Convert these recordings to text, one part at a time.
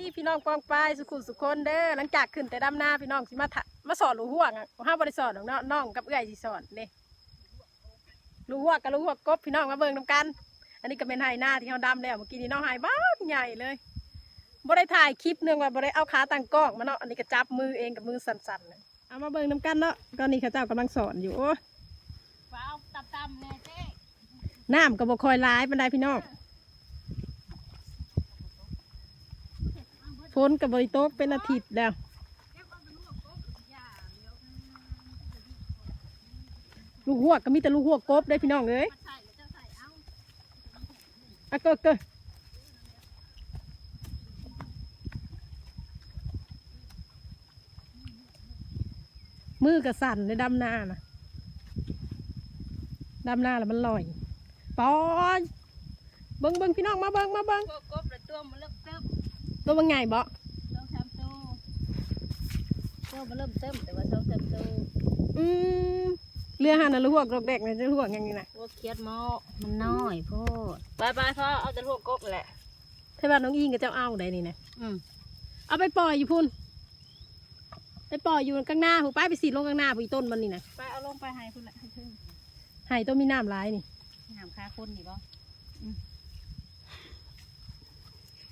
ดีพี่น้องกองปลายสุขุมสุขคนเด้อหลังจากขึ้นแต่ดำหน้าพี่น้องสิมาถะมาสอนลูกห่วงอะห้าบริสอนของน้องกับเอื้อยสิสอนเด้ลูกห่วงกับลูกห่วงกบพี่น้องมาเบิ่งนำกัน อันนี้ก็เป็นไฮหน้าที่เขาดำแล้วเมื่อกี้นี้น้องไฮบ้านใหญ่เลยบ่ได้ถ่ายคลิปเนื่องว่าบ่ได้เอาขาตั้งกล้องมาเนาะอันนี้ก็จับมือเองกับมือสั่นๆเลยเอามาเบิ่งนำกันเนาะตอนนี้เขาเจ้ากำลังสอนอยู่โอ้ยฟ้าเอาตำๆแน่เจ๊น้ำก็บ่คอยร้ายปานใดพี่น้อง ฝนกับบริโต๊กเป็นอาทิตย์แล้วลูกหัวก็มีแต่ลูกหัวกกบได้พี่น้องเอ้ยใส่แล้วจะใส่เอาอะเก็เก็มือกระสันในดำหน้านะดำหน้าแล้วมันลอยปอยเบิ้งเบิ้งพี่น้องมาเบิ้งมาเบิ้งกบแล้วตัวมันเริ่มเติม ตัวมันไงบ่สองสามตัวตัวมันเริ่มเติมแต่ว่าสองสามตัวอืมเรือหันนะลูกหัวกดอกแดกเนี่ยจะลูกหัวกอย่างนี้นะพวกเคียดหม้อมันน้อยโพดไปไปพ่อเอาแต่พวกกบแหละถ้าว่าน้องอิงกับเจ้าเอาได้นี่นะอืมเอาไปปล่อยอยู่พุ่นไปปล่อยอยู่ข้างหน้าผู้ป้ายไปสีดลงข้างหน้าผู้อีต้นมันนี่นะไปเอาลงไปให้คุณแหละให้เพิ่งไห้ต้นมีน้ำร้ายนี่น้ำคาคนนี่บ่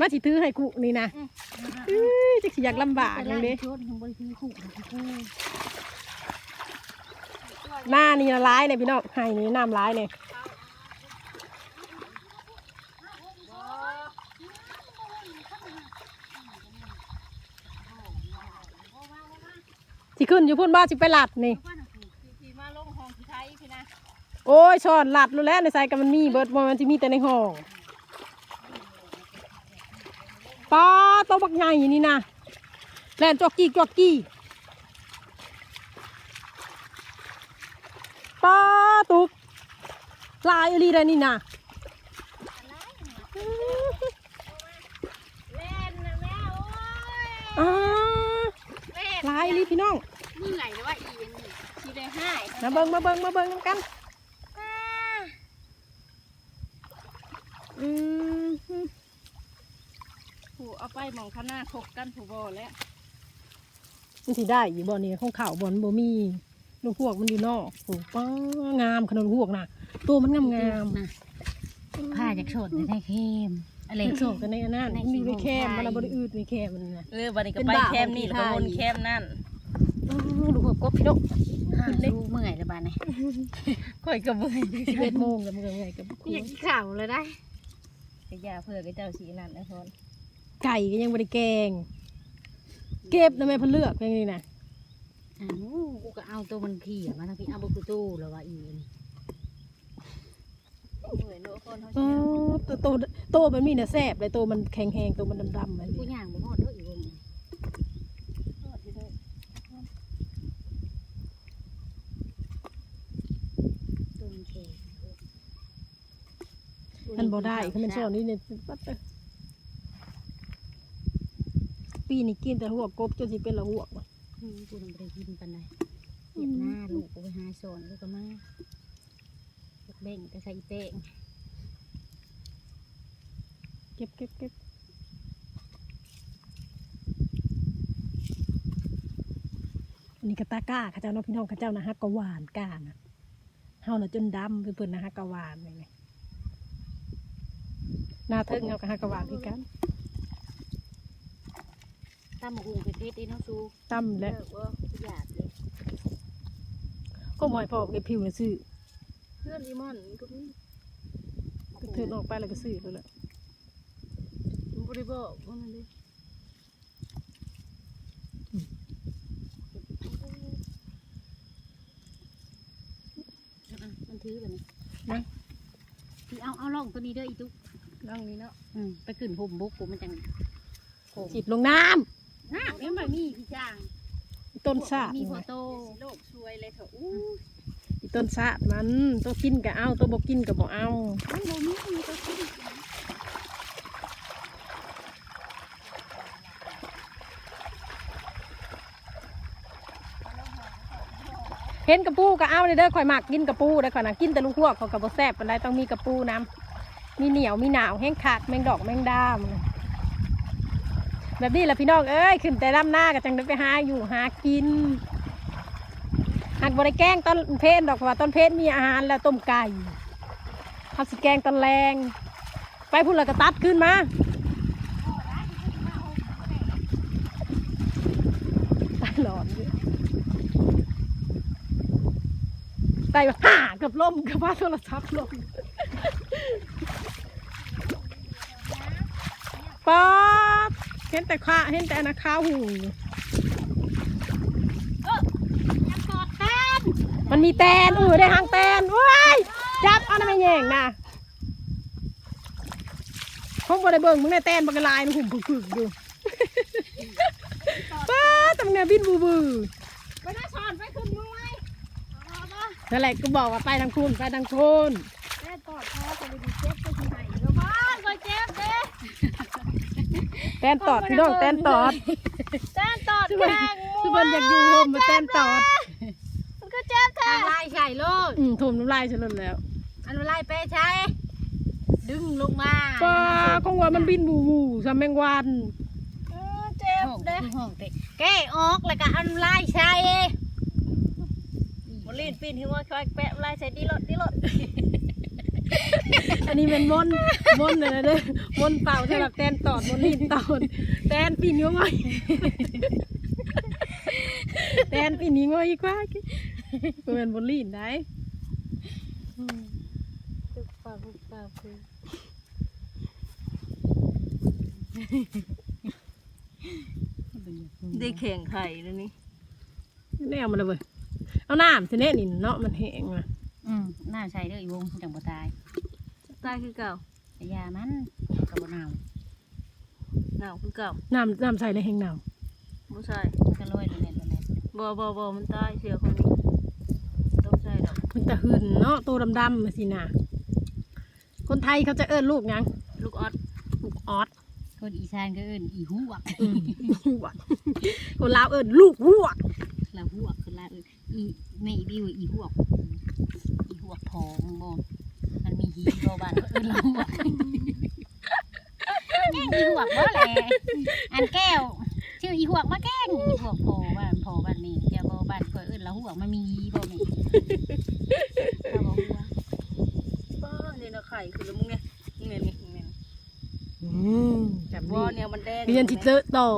มาสิถือให้กูนี่นะอื้อจักสิอยากลำบากจังเด้ชดทำบริษัทขู่นะพี่หน้านี่นะร้ายเลยพี่น้องให้นี่น้ำร้ายเลยสิขึ้นอยู่พุ่นบ้าสิไปหลัดนี่พี่มาลงห้องพี่ไทยพี่นะโอ้ยช้อนหลัดรู้แล้วในใส่กันมันมีเบิดบ่มันจะมีแต่ในห้อง ปลาตัวบักใหญ่นี่นะแล่นจอกกี้จอกกี้ปลาตุกลายอะไรได้นี่นะเล่นนะแม่โอ้ยอ่าเล่นลายอะไรพี่น้องนี่ไงนะว่าอีนนี่ชีได้ให้มาเบิ่งมาเบิ่งมาเบิ่งนำกันอืม ผูเอาไปมองข้างหน้าถกกันผูบอแล้วมันสิได้อยู่บ่เนี่ยของข่าวบ่อนบ่มีลูกพวกมันอยู่นอกโอ้ป้างามขนาดลูกพวกน่ะ ตัวมันงามงามผ้าจากโฉดได้เข้มอะไรเล็กโศกกันในอันนั้นในมันมีสีไว้แคมของไทยมันเอาบริอืดไว้แคมมันนะเออวันนี้ก็เป็นไปบ้าแคมนี่ของแล้วก็ไทยวนแคมนั่นอ้าวลูกพวกกบพี่นกสู้เมื่อยแล้วบ้านนี่ค่อยกระเบื่อสิบเอ็ดโมงกับมึงไงกับอยากกินข้าวเลยได้กระยาเพื่อกระเจ้าสีนั่นนะพน ไก่ก็ยังบริแกง เก็บทำไมเพิ่นเลือกอย่างนี้นะอ้าวกูก็เอาตัวมันขี่มาทั้งพี่เอาบุกตู้แล้วว่าอีนเหนื่อยเนอะคนเขาอ๋อตัวโตโตมันมีเนื้อแซ่บเลยโตมันแข็งแหงตัวมันดำๆมันกูย่างบ่ฮอดเด้ออีวงตัวมันแข็งมันบ่ได้คือมันชอนนี่เนี่ยปั๊ดเด้อ ปีนี้กินแต่หัวกบจนสิเป็นละหัวกว่ะอืมกูต้องไปกินปันใดเห็ดหน้าลูกกูไปหาสอนลูกก็มาเบ่งแต่ใส่อีเป้งเก็บเก็บเก็บอันนี้ก็ตาก้าข้าเจ้าเน้องพี่น้องข้าเจ้านะฮักกะหวานก้านะเฮาน่ะจนดำเพิ่นๆนะฮักกะหวานเลยเนี่ยหน้าเทิงเฮาก็ฮักกะหวานคือกัน ตามหมูหุงเพชรๆไอ้น้องซูตั้มเลิและกเว่าอยากเลยก็หมอยพอกในผิวน่ะซื้อเพื่อนอีมอนก็มีก็เทินออกไปแล้วก็ซื้อแล้วแหละมันบริบอกว่ามันเลยอะมันถือแบบนี้นะพี่เอาเอาล่องตัวนี้เด้ออีตุ๊กนั่งนี่เนาะอืมไปขึ้นห่มบุกกูมันจังโผล่จิบลงน้น้าเอ็มแบบนี้พี่จ้างำต้นซาดมีโฟโต้โลกช่วยเลยเถอะอู้อีต้นซาดมันตัวกินก็เอาตัวบ่กินก็บ่เอาโอ้ยโมมีมีตัวกินเห็นกระปูก็เอาเลยเด้อข่อยมักกินกระปูได้อข่อยน่ะกินแต่ลูกพวกเขาก็บ่แซ่บปานใดต้องมีกระปูน้ำมีเหนียวมีหนาวแห้งขาดแมงดอกแมงดาม แบบนี้แหละพี่น้องเอ้ยขึ้นแต่ลำหน้าก็จังได้ไปหาอยู่หากินหากบริแกล้งต้นเพนดอกว่าต้นเพนมีอาหารแล้วต้มไก่เขาสิแกงตอนแรงไปพุ่นและกระตัดขึ้นมาตายหลอนอยู่ตายห่าเกับล่มกับว่าโทรศัพท์ล่มป๊อด เห็นแต่ข้าเห็นแต่อนนาข้าวหูยังกอดแต้นมันมีแตนเออได้หางแตนเว้ยจับเอาน้ำไม่แย่งนะคงบ่ได้เบิ่งมึงในแตนบักลายมันหุ่มผึกๆอยู่ป้าทำไงบินบูบูไปน่าสอนไปขึ้นมือไว้นั่นแหละก็บอกว่าไปทางคุณไปทางคุณแม่ตอดพ่อจะไปดีเจ็บไปที่ไหนเดี๋ยวบ้านก็เจ็บเด้ แตนตอดพี่น้องแตนตอดแต้นตอดทุกแขคน่งทุกคนอยากอยู่โฮมมาแตนตอดมันก็เจ็บแท้ทำลายใส่โลดอืมถมน้ำลายฉันแล้วอันลายไปใช้ดึงลงมาป้าคงว่ามันบินบูบูซำแมงวันเออเจ็บห้องเด้ห้องเตะแก้ออกแล้วก็อันลายใส่บลีนปีนที่ว่าคอยแปะลายใส่ดีรถดีรถ อันนี้เป็นมนต์มนต์เลยนะเด้อมนต์เป่าสำหรับแตนตอดมนต์ลีนตอดแตนปีนิ้วง่อยแตนปีนิ้วง่อยอีกว่าเป็นบนลีนได้ตึกปากปุกปากคือได้แข่งไข่แล้วนี่ไม่เอามาเลยเว้ยเอาน้ำทีนี้นี่เนาะมันแห้งอะ อืมน่าใช้เด้ออีวงจังบ่ตายตายคือเก่าแต่ยามันก็บ่หนาวหนาวคือเก่าน้ำน้ำใส่ในแห้งหนาวบ่ใช่มันก็ลอยเลยแหละแหละบ่บ่บ่มันตายเสียคนนี้ต้องใช่ดอกมันจะหืนเนาะตัวดำๆมาสินะคนไทยเขาจะเอิ้นลูกหยังลูกออดลูกออสคนอีสานก็เอิ้นอีหัวกอืมหัวกคนลาวเอิ้นลูกหัวกแล้วหัวกคือลาเอิ้นอีไม่บิวอีหัวกอีหัวก ทองบ่มันมีหีบ่บ้านก็เอิ้นหัวกแกล้งอีหัวกบ่แหละอันแก้ว ชื่ออีหัวกมาแกล้งอีหัวกพอบ้านพอบ้านนี้เจ้าบ่บ้านก็อิ้นละหัวกมันมีหีบ่แม่ถ้าบ่หัวป้าเนี่ยนะไข่คือแล้วมึงเนี่ยมึงเนี่ยนี่มึงเนี่ยอืมจับบ่ดีเนี่ยมันแดง เรียนที่เจอต่อ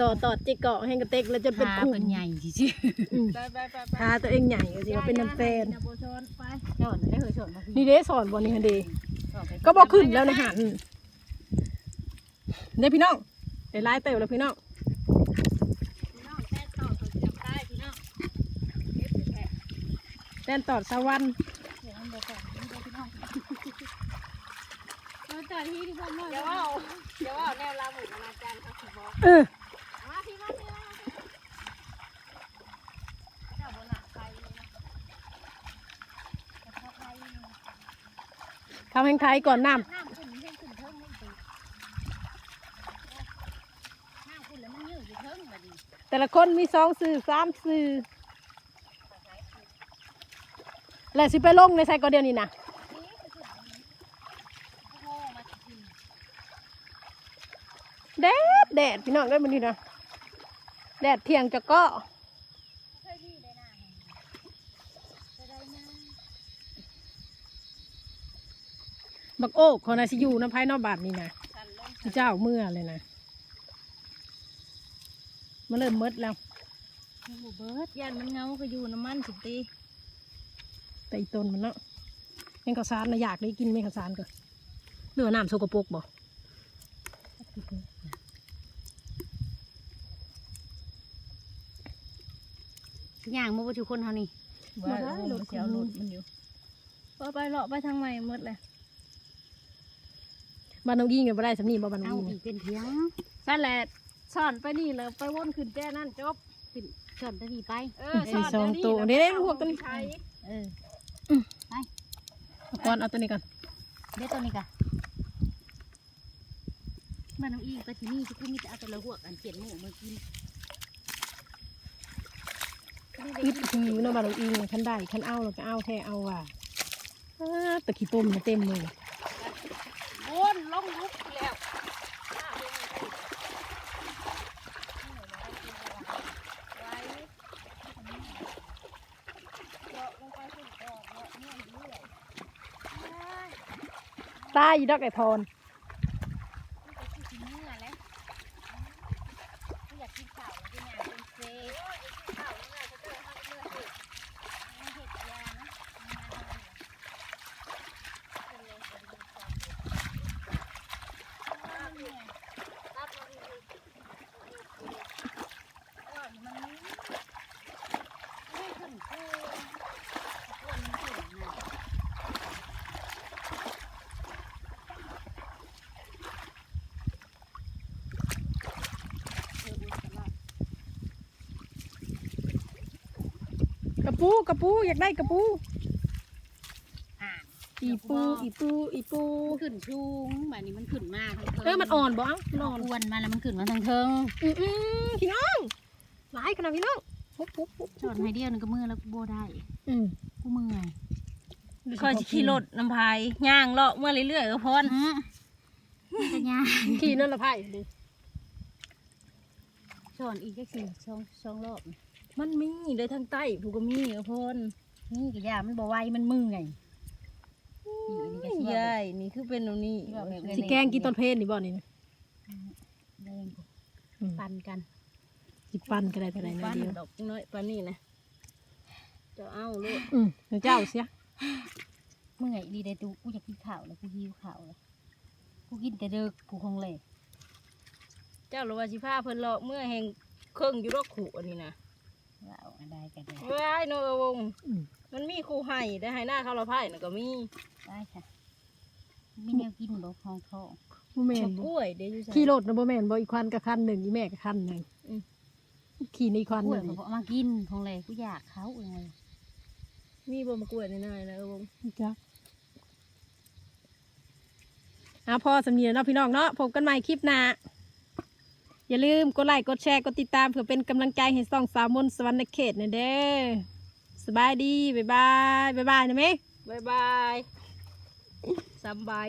ต่อต่อจิกเกาะแห้งกระเตกแล้วจนเป็นขาคุมเป็นใหญ่ซื่ออืมไปไปไปไปทาตัวเองใหญ่ก็สิว่าเป็นน้ำแตนอย่าโบชนไปๆโดนได้เคยสอนบ่พี่นี่เด้สอนบอนี่ฮะเดสอนไปก็บอกขึ้นแล้วนะหันเด้พี่น้องเดี๋ยวไล่เติวแล้วพี่น้องพี่น้องแต้นตอดเขาจับได้พี่น้องเก็บแผลแตนตอดสวรรค์เดี๋ยวมันบ่สอนพี่น้องเราจอดที่ที่พ่อแม่เดี๋ยวเอาเดี๋ยวเอาแนวลาบุกอนาจารย์ครับคุณบอก เออ มาพี่มาพี่มาเจ้าบนหน้าไฟเลยนะแต่พอไฟนี่ ทำแห้งไทยก่อนน้น้ำขึ้นเพิ่งขึ้นเพิ่งไม่ตีน้ำขึ้นแล้วมันยืดอยู่เพิ่งมาดีแต่ละคนมีสองสื่อสามสื่อแล้วสิไปลงในไซก็เดียวนี่นะแดดแดดพี่น้องได้มันนี่นะแดดเที่ยงจะก็ เคยดีได้หน้าเห็นจะได้นะ บักโอ้คนน่ะสิอยู่น้ำไผ่นอกบาทนี่นะฉันลงพี่เจ้าเมื่อเลยนะมันเริ่มมดแล้วหูเบิร์ดยันมันเงาก็อยู่น้ำมันสิตีแต่อีต้นมันเนาะแมงข้าวสารนะอยากได้กินแมงข้าวสารก่อนเรือว่าน้ำสกปรกบ่ย่างบ่บ่ทุกคนเฮานี่ว่าหลุดเสียวหลุดมันอยู่พอไปเลาะไปทางใหม่หมดเลย บ้านน้องยิงกันบ่ได้สำนีบ่บ้านน้เอาองยิงอีกเป็นเพียงนั่นแหละสอนไปนี่เลยไปวนขึ้นแจ้นั่นจบอขึ้นชอนตัวนี้ไป เออสี่สองตัวเดี๋ยวได้พวกตัวนี้ ใช้เออก่อนเอาตัวนี้ก่อนเดี๋ยวตัวนี้กะมันน้องอีก็ที่นี่ที่กูมีแต่เอาแต่ละหัวกอันเขียนหมูมากินอึดหิวเนาะบาดอิงคันได้คันเอาเราก็เอาแท้เอาว่ะอ้าตะขี้ปุ่มเต็มเลย วนลงลุกแล้วตายยู่ดอกไอพร เมื่อแล้วกูอยากกินข้าวแล้วกูอยากเป็นเซ่เก ระปูกระปูอยากได้กระปูอ่าอีปูอีปูอีปูมันขึ้นชูงแบบนี้มันขึ้นมาทางเทิงเออมันอ่อนบ่เอ้ามันอ่อนอ้วนมาแล้วมันขึ้นมาทางเทิงอืมอืมพี่น้องหลายขนาดพี่น้องปุ๊บปุ๊บปุ๊บจอดให้เดียวนึงก็มือแล้วกูโบได้ อืมกูเมื่อยคอยสิขี่รถน้ำพายย่างเลาะเมื่อเรื่อยๆก็พอนอืมจะยาขี่นั่นละไพ่ดิจอดอีกแค่สี่ช่องช่องรอบ มันมีเลยทางใต้ผู้ก็มีก็พอนนี่กะยามันบ่ไหวมันมือไงนี่ก็สิว่าใช่นี่คือเป็นตรงนี้ว่าแบบสิแกงกินตอนเพลนนี่บ่นี่นะแดงอืมปันกันสิปันก็ได้เท่าไหร่นะปั้นเดียวดอกน้อยปานนี้นะจะเอาลูกอืมเดี๋ยวเจ้าเสียเมื่อยดีได้ตูกูอยากกินข้าวแล้วกูหิวข้าวแล้วกูกินแต่เด็กกูคงเลย เจ้าหรือว่าสิพาเพิ่นเลาะเมื่อแห่งเครื่องอยู่รอกขู่อันนี้นะ ว่าเอาได้กันได้ว้ายโนเอวงอืมมันมีครูไห้ได้ให้หน้าเขาเราไพ่น่ะก็มีได้ค่ะมีแนวกินบ่ทองทองบ่แม่นกบ่ล้วยเดี๋ยวอยู่ใส่ขี่รถนะบ่แม่นบ่อีกคันกับคันหนึ่งอีแม่กับคันหนึ่งอืมขี่ในอีกคันกหล้วยนึ่งเขาบอกเอามากินคงเลยกูอยากเขาเองเลยมีบ่มากล้วยในนายนะเอวงจ้ะอะพอสำเนียงเนาะพี่น้องเนาะพบกันใหม่คลิปหน้า อย่าลืมกดไลค์กดแชร์กดติดตามเพื่อเป็นกำลังใจให้ส่องสาวมนต์สวรรค์เขตนะเด้อสบายดี บ๊ายบาย บ๊ายบายนะเมบายบายสำบาย